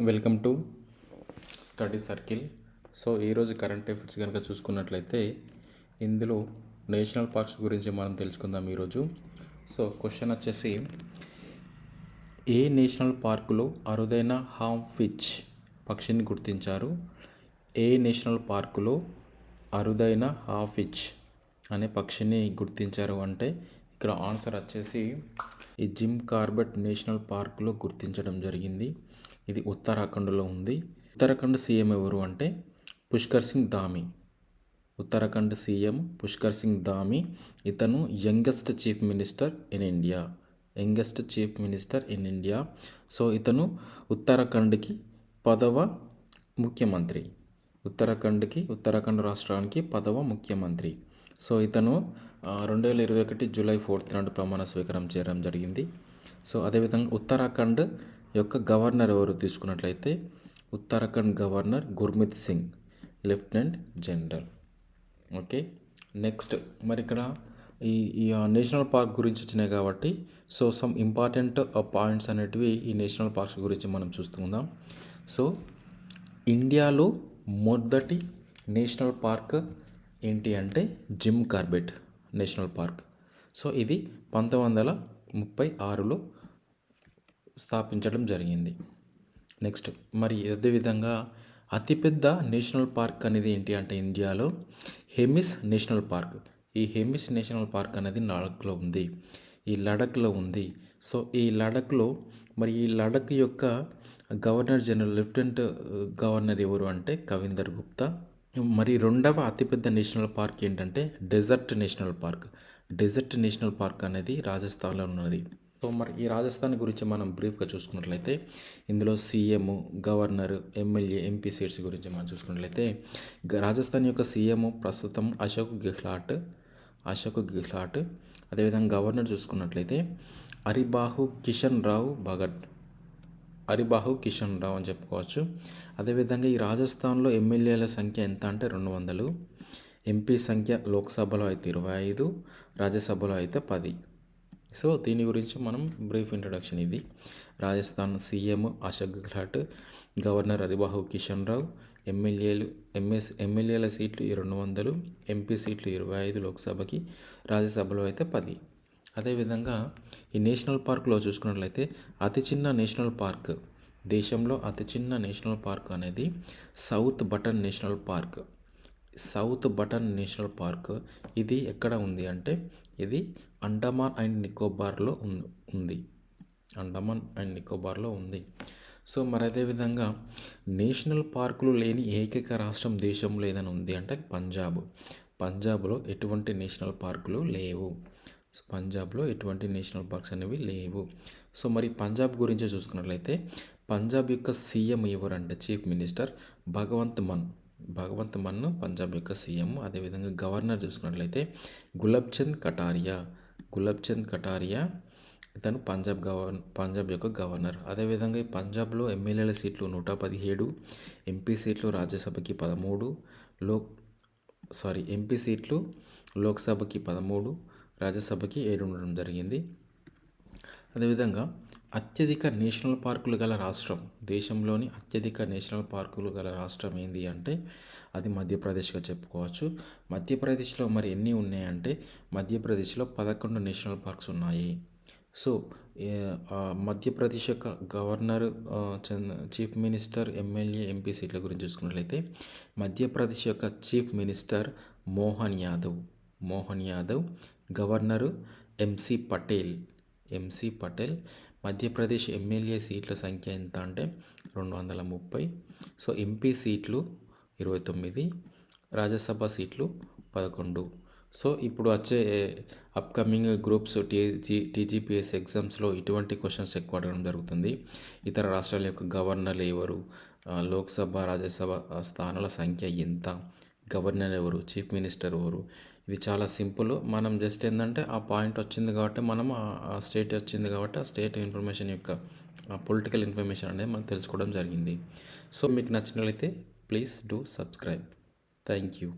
Welcome to study circle. So ఈరోజు current affairs కనుక చూసుకున్నట్లయితే ఇందులో నేషనల్ పార్క్స్ గురించి మనం తెలుసుకుందాం ఈరోజు సో క్వశ్చన్ వచ్చేసి ఏ నేషనల్ పార్కులో అరుదైన హామ్ ఫిచ్ పక్షిని గుర్తించారు? ఏ నేషనల్ పార్కులో అరుదైన హాఫిచ్ అనే పక్షిని గుర్తించారు అంటే ఇక్కడ ఆన్సర్ వచ్చేసి ఈ జిమ్ కార్బెట్ నేషనల్ పార్క్లో గుర్తించడం జరిగింది. ఇది ఉత్తరాఖండ్లో ఉంది. ఉత్తరాఖండ్ సీఎం ఎవరు అంటే పుష్కర్ సింగ్ ధామి. ఉత్తరాఖండ్ సీఎం పుష్కర్ సింగ్ ధామి. ఇతను youngest chief minister in India. Youngest chief minister in India. So ఇతను ఉత్తరాఖండ్కి పదవ ముఖ్యమంత్రి. ఉత్తరాఖండ్కి ఉత్తరాఖండ్ రాష్ట్రానికి పదవ ముఖ్యమంత్రి. సో ఇతను రెండు వేల ఇరవై ఒకటి జూలై ఫోర్త్ నాడు ప్రమాణ స్వీకారం చేయడం జరిగింది. సో అదేవిధంగా ఉత్తరాఖండ్ యొక్క గవర్నర్ ఎవరు తీసుకున్నట్లయితే Uttarakhand governor Gurmit Singh lieutenant general. Okay next మరి ఇక్కడ ఈ ఈ నేషనల్ పార్క్ గురించి వచ్చినాయి కాబట్టి సో సమ్ ఇంపార్టెంట్ పాయింట్స్ అనేటివి ఈ నేషనల్ పార్క్స్ గురించి మనం చూస్తుందాం సో ఇండియాలో మొదటి నేషనల్ పార్క్ ఏంటి అంటే Jim Corbett national park. So ఇది పంతొమ్మిది వందల ముప్పై ఆరులో స్థాపించడం జరిగింది. నెక్స్ట్ మరి అదేవిధంగా అతిపెద్ద నేషనల్ పార్క్ అనేది ఏంటి అంటే ఇండియాలో? Hemis national park. ఈ హెమిస్ నేషనల్ పార్క్ అనేది లడఖ్లో ఉంది. ఈ లడఖ్లో ఉంది. సో ఈ లడఖ్లో మరి ఈ లడఖ్ యొక్క గవర్నర్ జనరల్ లెఫ్టినెంట్ గవర్నర్ ఎవరు అంటే కవిందర్ గుప్తా. మరి రెండవ అతిపెద్ద నేషనల్ పార్క్ ఏంటంటే desert national park. Desert national park అనేది రాజస్థాన్లో ఉన్నది. సో మరి ఈ రాజస్థాన్ గురించి మనం బ్రీఫ్గా చూసుకున్నట్లయితే ఇందులో CM governor MLA MP seats గురించి మనం చూసుకున్నట్లయితే రాజస్థాన్ యొక్క సీఎం ప్రస్తుతం అశోక్ గెహ్లాట్ అశోక్ గెహ్లాట్ అదేవిధంగా గవర్నర్ చూసుకున్నట్లయితే అరిబాహు కిషన్ రావు భగత్ అరిబాహు కిషన్ రావు అని చెప్పుకోవచ్చు. అదేవిధంగా ఈ రాజస్థాన్లో ఎమ్మెల్యేల సంఖ్య ఎంత అంటే రెండు వందలు ఎంపీ సంఖ్య లోక్సభలో అయితే ఇరవై ఐదు రాజ్యసభలో అయితే పది. సో దీని గురించి మనం బ్రీఫ్ ఇంట్రడక్షన్ ఇది. రాజస్థాన్ సీఎం అశోక్ గెహ్లాట్ గవర్నర్ హరిబాహు కిషన్ రావు ఎమ్మెల్యేలు ఎంఎస్ ఎమ్మెల్యేల సీట్లు రెండు వందలు ఎంపీ సీట్లు ఇరవై ఐదు లోక్సభకి రాజ్యసభలో అయితే పది. అదేవిధంగా ఈ నేషనల్ పార్క్లో చూసుకున్నట్లయితే అతి చిన్న నేషనల్ పార్క్ దేశంలో అతి చిన్న నేషనల్ పార్క్ అనేది South Button national park. South Button national park. ఇది ఎక్కడ ఉంది అంటే ఇది అండమాన్ అండ్ నికోబార్లో ఉంది. అండమాన్ అండ్ నికోబార్లో ఉంది. సో మరి అదేవిధంగా నేషనల్ పార్కులు లేని ఏకైక రాష్ట్రం దేశంలో ఏదైనా ఉంది అంటే పంజాబ్. పంజాబ్లో ఎటువంటి నేషనల్ పార్కులు లేవు. పంజాబ్లో ఎటువంటి నేషనల్ పార్క్స్ అనేవి లేవు. సో మరి పంజాబ్ గురించి చూసుకున్నట్లయితే పంజాబ్ యొక్క సీఎం ఎవరంటే చీఫ్ మినిస్టర్ భగవంత్ మన్. భగవంత్ మన్ పంజాబ్ యొక్క సీఎం. అదేవిధంగా గవర్నర్ చూసుకున్నట్లయితే గులాబ్ చంద్ కటారియా. గులాబ్ చంద్ కటారియా ఇతను పంజాబ్ గవర్న పంజాబ్ యొక్క గవర్నర్. అదేవిధంగా ఈ పంజాబ్లో ఎమ్మెల్యేల సీట్లు నూట పదిహేడు ఎంపీ సీట్లు రాజ్యసభకి పదమూడు లోక్ సారీ ఎంపీ సీట్లు లోక్సభకి పదమూడు రాజ్యసభకి ఏడు ఉండడం జరిగింది. అదేవిధంగా అత్యధిక నేషనల్ పార్కులు గల రాష్ట్రం. దేశంలోని అత్యధిక నేషనల్ పార్కులు గల రాష్ట్రం ఏంటి అంటే అది మధ్యప్రదేశ్గా చెప్పుకోవచ్చు. మధ్యప్రదేశ్లో మరి ఎన్ని ఉన్నాయంటే మధ్యప్రదేశ్లో పదకొండు నేషనల్ పార్క్స్ ఉన్నాయి. సో మధ్యప్రదేశ్ యొక్క governor chief minister MLA MP సీట్ల గురించి చూసుకున్నట్లయితే మధ్యప్రదేశ్ యొక్క chief minister Mohan Yadav Mohan Yadav governor MC Patel MC Patel Madhya Pradesh MLA సీట్ల సంఖ్య ఎంత అంటే రెండు వందల ముప్పై సో ఎంపీ సీట్లు ఇరవై తొమ్మిది రాజ్యసభ సీట్లు పదకొండు. సో ఇప్పుడు వచ్చే అప్కమింగ్ గ్రూప్స్ టీజీ టీజీపీఎస్ ఎగ్జామ్స్లో ఇటువంటి క్వశ్చన్స్ ఎక్కువ అడగడం జరుగుతుంది. ఇతర రాష్ట్రాల యొక్క గవర్నర్లు ఎవరు? లోక్సభ రాజ్యసభ స్థానాల సంఖ్య ఎంత? గవర్నర్ ఎవరు? చీఫ్ మినిస్టర్ ఎవరు? ఇది చాలా సింపుల్. మనం జస్ట్ ఏంటంటే ఆ పాయింట్ వచ్చింది కాబట్టి మనం ఆ స్టేట్ వచ్చింది కాబట్టి ఆ స్టేట్ ఇన్ఫర్మేషన్ యొక్క పొలిటికల్ ఇన్ఫర్మేషన్ అనేది మనం తెలుసుకోవడం జరిగింది. సో మీకు నచ్చినట్లయితే please do subscribe. Thank you.